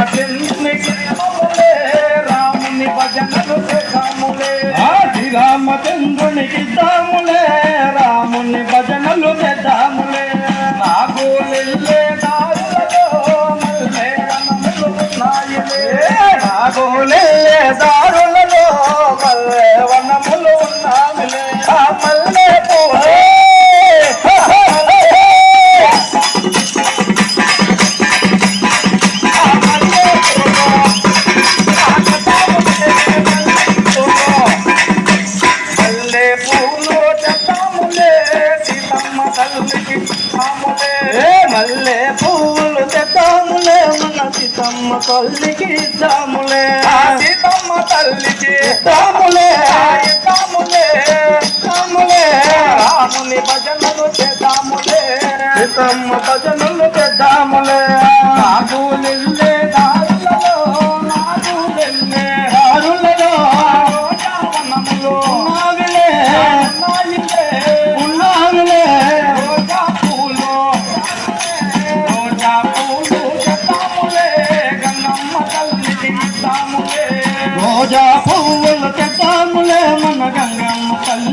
రామచంద్రుని రాముని భజనలు శ్రీరాములే శ్రీరామచంద్రునికి దాములే రాముని భజనలు చేద్దాములే నాకు లెల్లే నాగులలో మల్లె రమణులు నాయలే నాగోలే తల్లికి ఇద్దాములే సీతమ్మ తల్లికి ఇద్దాములే ఇద్దాములే రాముని భజనలు చేద్దాములే. సీతమ్మ భజనలు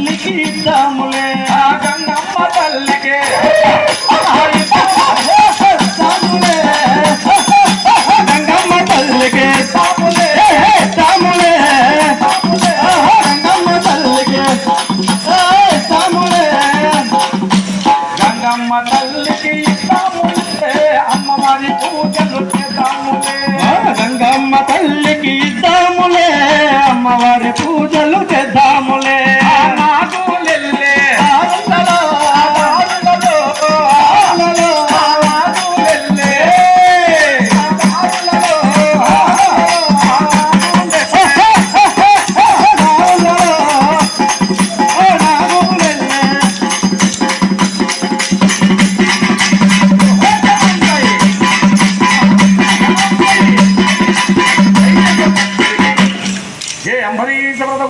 తల్లికి ఇద్దాములే ఆ గంగమ్మ తల్లికి ఇద్దాములే గంగమ్మ తల్లికి ఇద్దాములే ఇద్దాములే గంగమ్మ తల్లికి ఇద్దాములే గంగమ్మ తల్లికి ఇద్దాములే అమ్మవారి పూజలు చేద్దాములే గంగమ్మ తల్లికి ఇద్దాములే అమ్మవారి పూజలు చేద్దాం ಸಮಾನವಾಗಿರುತ್ತದೆ